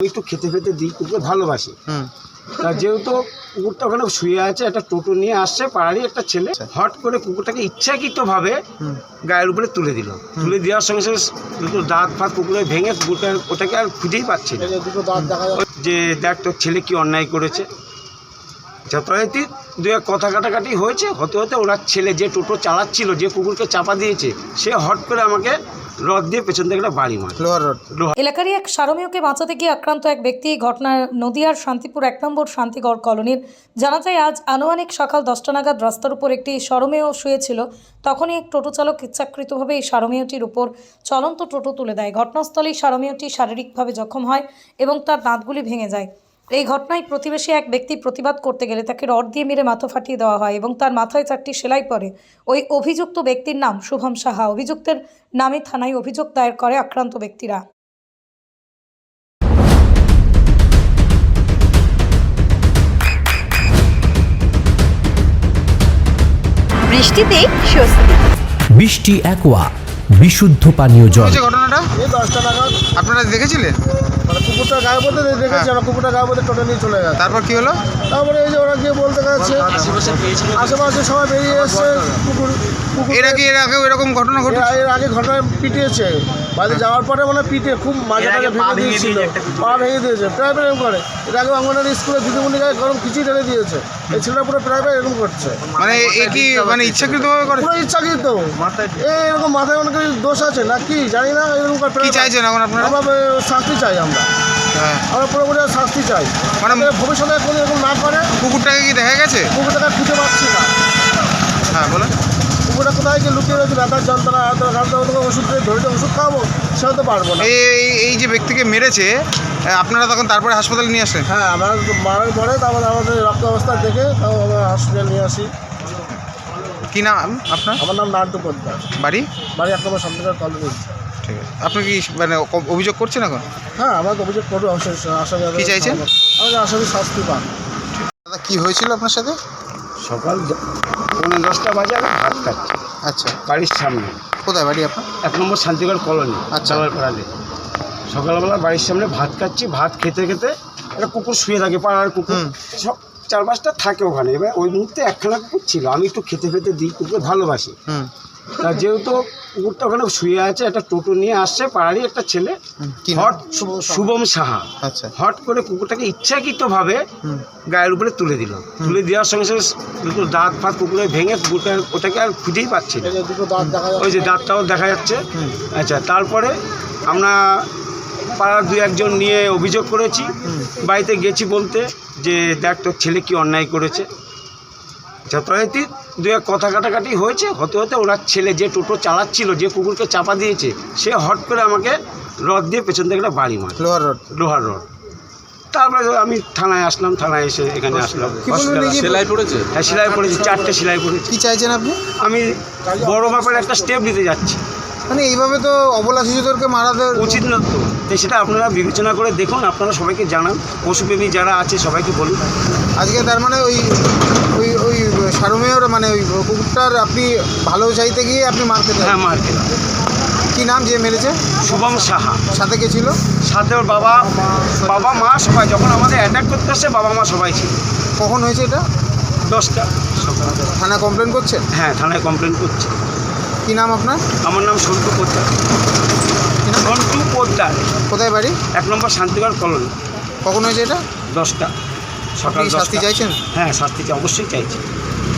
একটু খেতে ফেতে দিই কুকুরকে ভালোবাসি। তা যেহেতু কুকুরটা ওখানে শুয়ে আছে একটা টোটো নিয়ে আসছে পাড়ারই একটা ছেলে আচ্ছা। হট করে কুকুরটাকে ইচ্ছাকৃত ভাবে গায়ের উপরে তুলে দিল। তুলে দেওয়ার সঙ্গে সঙ্গে দুটো দাঁত ফাঁত কুকুরে ভেঙে কুকুরটা ওটাকে আর খুঁজেই পাচ্ছি না। দাঁত দেখা যাচ্ছে। যে দেখ তোর ছেলে কি অন্যায় করেছে। যথারীতি দু এক কথা কাটাকাটি হয়েছে। হতে হতে ওনার ছেলে যে টোটো চালাচ্ছিল যে কুকুরকে চাপা দিয়েছে সে হট করে আমাকে রড দিয়ে পেছন থেকে একটা বাড়ি মারে লোহার রড। এলাকারই এক সারমেয়কে বাঁচাতে গিয়ে আক্রান্ত এক ব্যক্তি ঘটনায় নদিয়ার শান্তিপুর এক নম্বর শান্তিগড় কলোনির। জানা যায় আজ আনুমানিক সকাল দশটা নাগাদ রাস্তার উপর একটি সরমেয় শুয়েছিল। তখনই এক টোটো চালক ইচ্ছাকৃতভাবে এই সারমেয়টির উপর চলন্ত টোটো তুলে দেয়। ঘটনাস্থলেই সারমেয়টি শারীরিকভাবে জখম হয় এবং তার দাঁতগুলি ভেঙে যায়। এই ঘটনায় প্রতিবেশী এক ব্যক্তি প্রতিবাদ করতে গেলে তাকে রড দিয়ে মেরে মাথা ফাটিয়ে দেওয়া হয় এবং তার মাথায় চারটি সেলাই পড়ে। ওই অভিযুক্ত ব্যক্তির নাম শুভম সাহা। অভিযুক্তের নামে থানায় অভিযোগ দায়ের করে আক্রান্ত ব্যক্তিরা। বৃষ্টিতেই স্বস্তি। বৃষ্টি অ্যাকোয়া বিশুদ্ধ পানীয় জল। ঘটনাটা এই দশটা নাগাদ আপনারা দেখেছিলেন? মানে কুকুরটা গায়ে বলতে দেখেছি আমরা কুকুরটা গায়ে বলতে টোটো নিয়ে চলে গেছে তারপর কি হলো? তারপরে এই যে ওরা গিয়ে বলতে গেছে আশেপাশে সবাই বেরিয়ে এসছে কুকুর কুকুর এর আগে এর এরকম ঘটনা ঘটে এর- এর আগে ঘটনা পিটিয়েছে। বাড়ি যাওয়ার পরে মানে পিঠে খুব মাঝে মাঝে ভেঙে দিয়েছিল। পা ভেঙে দিয়েছে। প্রায় প্রায় এরকম করে। এর আগে অঙ্গনারী স্কুলে দিদিমণি গায়ে গরম খিচুড়ি ঢেলে দিয়েছে। এই ছেলেটা পুরো প্রায় প্রায় এরকম করছে। মানে এ কি মানে ইচ্ছাকৃতভাবে করে? পুরো ইচ্ছাকৃত। এই এরকম মাথায় অনেক কিছু দোষ আছে না কি জানি না এরকম করে কি চাইছেন এখন আপনারা? আমরা শাস্তি চাই আমরা। হ্যাঁ। আমরা পুরোপুরি শাস্তি চাই। মানে মানে ভবিষ্যতে কোনো এরকম না করে। কুকুরটাকে কি দেখা গেছে? কুকুরটাকে খুঁজে পাচ্ছি না। হ্যাঁ বলেন। কুকুরটা কোথায় গিয়ে লুকিয়ে রয়েছে ব্যথার যন্ত্রণা ঘামতে ওদেরকে ওষুধ ধরে ওষুধ খাওয়াবো সেও তো পারব না। এই এই- যে ব্যক্তিকে মেরেছে আপনারা তখন তারপরে হাসপাতালে নিয়ে আসলেন? হ্যাঁ আমরা মারার পরে তারপর আমাদের রক্ত অবস্থা দেখে তাও আমরা হসপিটাল নিয়ে আসি। কি নাম আপনার? আমার নাম নান্টু পোদ্দার। বাড়ি? বাড়ি নম্বর শান্তিগড় কলোনি। ঠিক আছে। আপনি কি মানে অভিযোগ করছেন এখন? হ্যাঁ আমাকে অভিযোগ করব আসামি কি চাইছেন? আমাকে আসামি শাস্তি পান। দাদা কি হয়েছিল আপনার সাথে? সকাল পনেরো পৌনে দশটা বাজে আমি ভাত খাচ্ছি। আচ্ছা। বাড়ির সামনে। কোথায় বাড়ি আপনার? এক নম্বর শান্তিগড় কলোনি আচ্ছা। পাড়াতে সকালবেলা বাড়ির সামনে ভাত খাচ্ছি ভাত খেতে খেতে একটা কুকুর শুয়ে থাকে পাড়ার কুকুর। সব চার পাঁচটা থাকে ওখানে। এবার ওই মুহূর্তে একখানা কুকুর ছিল। আমি একটু খেতে খেতে দিই কুকুর ভালোবাসি। যেহেতু কুকুরটা ওখানে শুয়ে আছে একটা টোটো নিয়ে আসছে পাড়ারই একটা ছেলে? হট শুভম সাহা। আচ্ছা। হট করে কুকুরটাকে ইচ্ছাকৃতভাবে গায়ের উপরে তুলে দিল। তুলে দেওয়ার সঙ্গে সঙ্গে দুটো দাঁত ফাঁত কুকুরে ভেঙে কুকুরটা ওটাকে আর খুঁজেই পাচ্ছি না। ওই যে দাঁতটাও দেখা যাচ্ছে। আচ্ছা তারপরে আমরা পাড়ার দু একজন নিয়ে অভিযোগ করেছি। বাড়িতে গেছি বলতে যে দেখ তোর ছেলে কি অন্যায় করেছে। যথারীতি দু এক কথা কাটাকাটি হয়েছে। হতে হতে ওনার ছেলে যে টোটো চালাচ্ছিল যে কুকুরকে চাপা দিয়েছে সে হট করে আমাকে রড দিয়ে পেছন থেকে একটা বাড়ি মারে লোহার রড। লোহার রড। তারপরে আমি থানায় আসলাম থানায় এসে এখানে আসলাম। সেলাই পড়েছে? হ্যাঁ সেলাই পড়েছি চারটে সেলাই পড়েছি। কি চাইছেন আপনি? আমি বড় ব্যাপারে একটা স্টেপ নিতে যাচ্ছি। মানে এইভাবে তো অবলা শিশুদেরকে মারাতে উচিত না তো। তো সেটা আপনারা বিবেচনা করে দেখুন আপনারা সবাইকে জানান। পশুপ্রেমী যারা আছে সবাইকে বলুন। আজকে তার মানে ওই সারমেয়র মানে ওই কুকুরটার আপনি ভালো চাইতে গিয়ে আপনি মারতে চান হ্যাঁ মার্কেট কি নাম যে মেরেছে? শুভম সাহা। সাথে কে ছিল? সাথে ওর বাবা বাবা মা সবাই। যখন আমাদের অ্যাটাক করতে আসছে বাবা মা সবাই ছিল। কখন হয়েছে এটা? দশটা। সকাল থানা কমপ্লেন করছেন হ্যাঁ থানায় কমপ্লেন করছে। কি নাম আপনার? আমার নাম সন্টু পোদ্দার। সন্টু পোদ্দার। কোথায় বাড়ি? এক নম্বর শান্তিগড় কলোনি। কখন হয়েছে এটা? দশটা। সকাল শাস্তি চাইছেন? হ্যাঁ শাস্তি চাই অবশ্যই চাইছি।